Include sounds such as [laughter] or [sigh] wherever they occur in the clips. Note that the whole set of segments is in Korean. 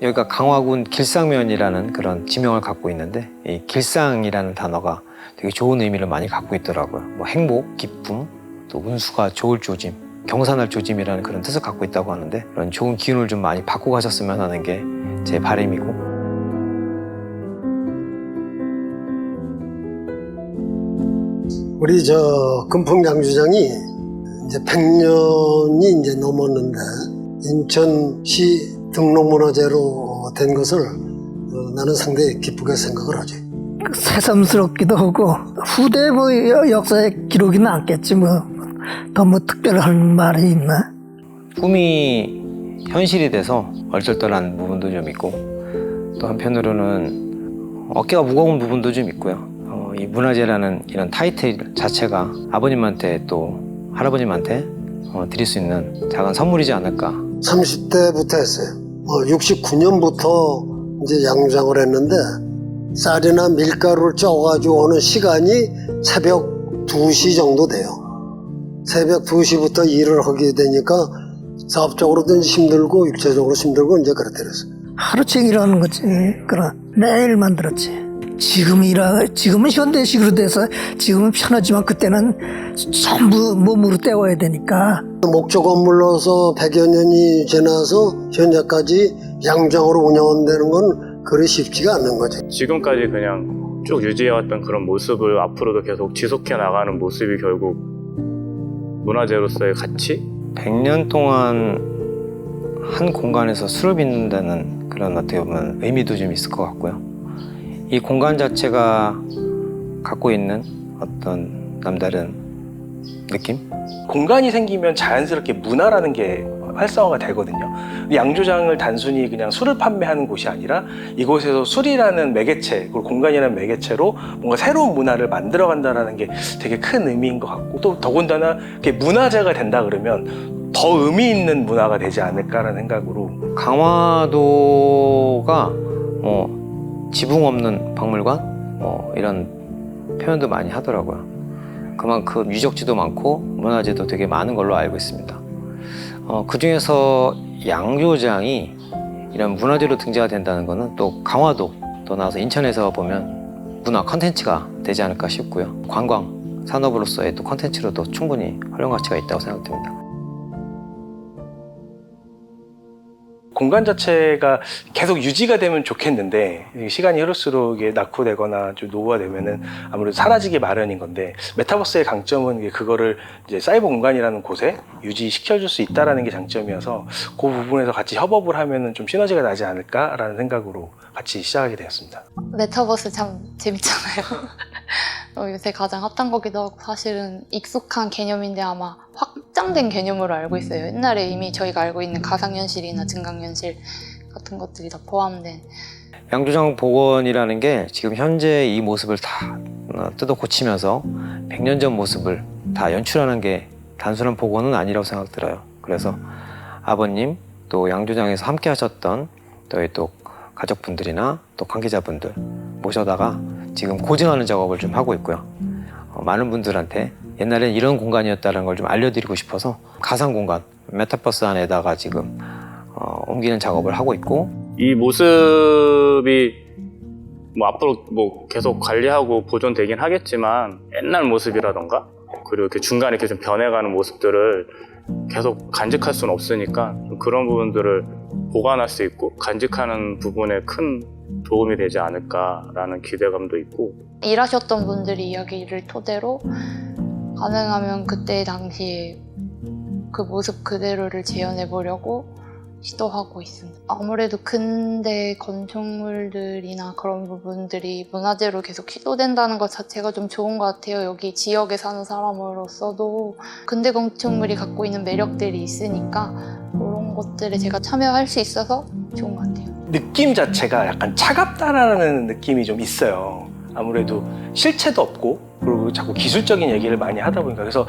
여기가 강화군 길상면이라는 그런 지명을 갖고 있는데 이 길상이라는 단어가 되게 좋은 의미를 많이 갖고 있더라고요. 뭐 행복, 기쁨, 또 운수가 좋을 조짐, 경산할 조짐이라는 그런 뜻을 갖고 있다고 하는데 그런 좋은 기운을 좀 많이 받고 가셨으면 하는 게 제 바람이고 우리 저 금풍양주장이 이제 100년이 이제 넘었는데 인천시 등록문화재로 된 것을 어, 나는 상당히 기쁘게 생각을 하지. 새삼스럽기도 하고 후대 뭐 여- 역사의 기록이 남겠지 뭐더뭐 특별한 말이 있나? 꿈이 현실이 돼서 얼떨떨한 부분도 좀 있고 또 한편으로는 어깨가 무거운 부분도 좀 있고요. 어, 이 문화재라는 이런 타이틀 자체가 아버님한테 또 할아버님한테 어, 드릴 수 있는 작은 선물이지 않을까. 30대부터 했어요. 어, 69년부터 이제 양주장을 했는데 쌀이나 밀가루를 쪄가지고 오는 시간이 새벽 2시 정도 돼요. 새벽 2시부터 일을 하게 되니까 사업적으로도 힘들고 육체적으로 힘들고 이제 그렇게 됐어요. 하루 종일 하는 거지. 그럼 매일 만들었지. 지금 이라 지금은 현대식으로 돼서 지금은 편하지만 그때는 전부 몸으로 때워야 되니까 목조 건물로서 100여 년이 지나서 현재까지 양장으로 운영한다는 건 그리 쉽지가 않는 거죠. 지금까지 그냥 쭉 유지해왔던 그런 모습을 앞으로도 계속 지속해 나가는 모습이 결국 문화재로서의 가치? 100년 동안 한 공간에서 술을 빚는 다는 그런 어떻게 보면 의미도 좀 있을 것 같고요. 이 공간 자체가 갖고 있는 어떤 남다른 느낌? 공간이 생기면 자연스럽게 문화라는 게 활성화가 되거든요. 양조장을 단순히 그냥 술을 판매하는 곳이 아니라 이곳에서 술이라는 매개체, 그리고 공간이라는 매개체로 뭔가 새로운 문화를 만들어간다라는 게 되게 큰 의미인 것 같고 또 더군다나 그게 문화재가 된다 그러면 더 의미 있는 문화가 되지 않을까라는 생각으로 강화도가 뭐 지붕 없는 박물관 뭐 이런 표현도 많이 하더라고요. 그만큼 유적지도 많고 문화재도 되게 많은 걸로 알고 있습니다. 어, 그 중에서 양조장이 이런 문화재로 등재가 된다는 것은 또 강화도 또 나와서 인천에서 보면 문화 컨텐츠가 되지 않을까 싶고요. 관광 산업으로서의 또 컨텐츠로도 충분히 활용 가치가 있다고 생각됩니다. 공간 자체가 계속 유지가 되면 좋겠는데 시간이 흐를수록 이게 낙후되거나 좀 노후화되면은 아무래도 사라지기 마련인 건데 메타버스의 강점은 그거를 이제 사이버 공간이라는 곳에 유지시켜줄 수 있다라는 게 장점이어서 그 부분에서 같이 협업을 하면은 좀 시너지가 나지 않을까라는 생각으로 같이 시작하게 되었습니다. 메타버스 참 재밌잖아요. [laughs] 어, 요새 가장 핫한 거기도 하고 사실은 익숙한 개념인데 아마 확 장된 개념으로 알고 있어요. 옛날에 이미 저희가 알고 있는 가상현실이나 증강현실 같은 것들이 다 포함된 양조장 복원이라는 게 지금 현재 이 모습을 다 어, 뜯어 고치면서 100년 전 모습을 다 연출하는 게 단순한 복원은 아니라고 생각 들어요. 그래서 아버님 또 양조장에서 함께 하셨던 저희 또 가족분들이나 또 관계자분들 모셔다가 지금 고증하는 작업을 좀 하고 있고요. 어, 많은 분들한테 옛날엔 이런 공간이었다는 걸 좀 알려드리고 싶어서 가상 공간 메타버스 안에다가 지금 어, 옮기는 작업을 하고 있고. 이 모습이 뭐 앞으로 뭐 계속 관리하고 보존되긴 하겠지만 옛날 모습이라던가 그리고 이렇게 중간에 이렇게 좀 변해가는 모습들을 계속 간직할 수는 없으니까 좀 그런 부분들을 보관할 수 있고 간직하는 부분에 큰 도움이 되지 않을까라는 기대감도 있고. 일하셨던 분들이 이야기를 토대로 가능하면 그때 당시에 그 모습 그대로를 재현해 보려고 시도하고 있습니다. 아무래도 근대 건축물들이나 그런 부분들이 문화재로 계속 시도된다는 것 자체가 좀 좋은 것 같아요. 여기 지역에 사는 사람으로서도 근대 건축물이 갖고 있는 매력들이 있으니까 그런 것들에 제가 참여할 수 있어서 좋은 것 같아요. 느낌 자체가 약간 차갑다라는 느낌이 좀 있어요. 아무래도 실체도 없고 그리고 자꾸 기술적인 얘기를 많이 하다 보니까 그래서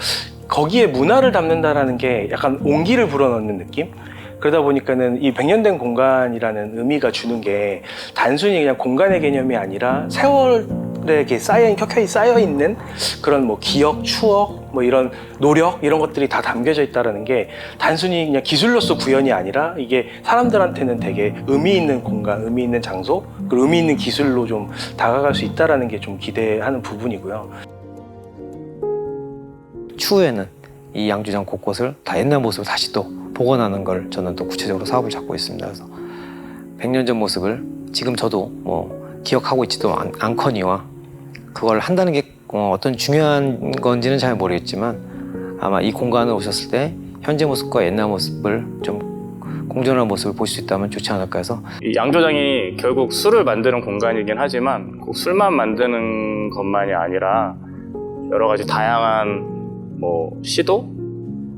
거기에 문화를 담는다라는 게 약간 온기를 불어넣는 느낌? 그러다 보니까는 이 100년 된 공간이라는 의미가 주는 게 단순히 그냥 공간의 개념이 아니라 세월 이렇게 쌓여 켜켜이 쌓여 있는 그런 뭐 기억, 추억, 뭐 이런 노력 이런 것들이 다 담겨져 있다라는 게 단순히 그냥 기술로서 구현이 아니라 이게 사람들한테는 되게 의미 있는 공간, 의미 있는 장소, 그리고 의미 있는 기술로 좀 다가갈 수 있다라는 게 좀 기대하는 부분이고요. 추후에는 이 양주장 곳곳을 다 옛날 모습을 다시 또 복원하는 걸 저는 또 구체적으로 사업을 잡고 있습니다. 그래서 100년 전 모습을 지금 저도 뭐 기억하고 있지도 않, 않거니와 그걸 한다는 게 어, 어떤 중요한 건지는 잘 모르겠지만 아마 이 공간을 오셨을 때 현재 모습과 옛날 모습을 좀 공존한 모습을 볼 수 있다면 좋지 않을까 해서 이 양조장이 결국 술을 만드는 공간이긴 하지만 꼭 술만 만드는 것만이 아니라 여러 가지 다양한 뭐 시도,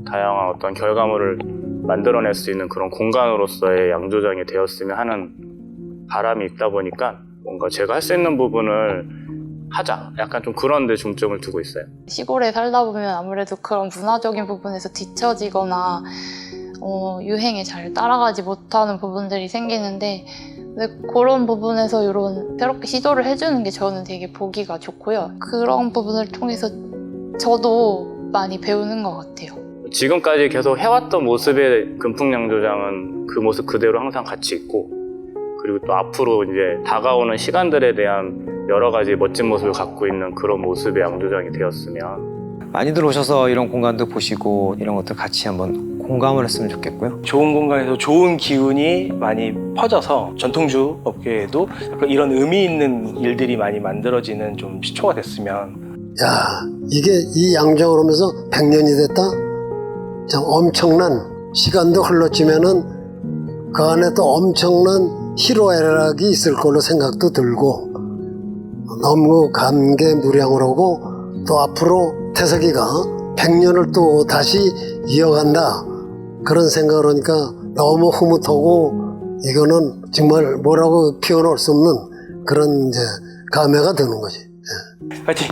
다양한 어떤 결과물을 만들어낼 수 있는 그런 공간으로서의 양조장이 되었으면 하는 바람이 있다 보니까 뭔가 제가 할 수 있는 부분을 하자. 약간 좀 그런 데 중점을 두고 있어요. 시골에 살다 보면 아무래도 그런 문화적인 부분에서 뒤처지거나 어, 유행에 잘 따라가지 못하는 부분들이 생기는데 그런 부분에서 이런 새롭게 시도를 해주는 게 저는 되게 보기가 좋고요. 그런 부분을 통해서 저도 많이 배우는 것 같아요. 지금까지 계속 해왔던 모습의 금풍양조장은 그 모습 그대로 항상 같이 있고 그리고 또 앞으로 이제 다가오는 시간들에 대한 여러 가지 멋진 모습을 갖고 있는 그런 모습의 양조장이 되었으면 많이들 오셔서 이런 공간도 보시고 이런 것들 같이 한번 공감을 했으면 좋겠고요. 좋은 공간에서 좋은 기운이 많이 퍼져서 전통주 업계에도 약간 이런 의미 있는 일들이 많이 만들어지는 좀 시초가 됐으면 야, 이게 이 양정을 하면서 100년이 됐다? 참 엄청난 시간도 흘렀지만은 그 안에 또 엄청난 희로애락이 있을 걸로 생각도 들고 너무 감개무량을 하고 또 앞으로 태석이가 100년을 또 다시 이어간다 그런 생각을 하니까 너무 흐뭇하고 이거는 정말 뭐라고 표현할 수 없는 그런 이제 감회가 드는 거지. 파이팅!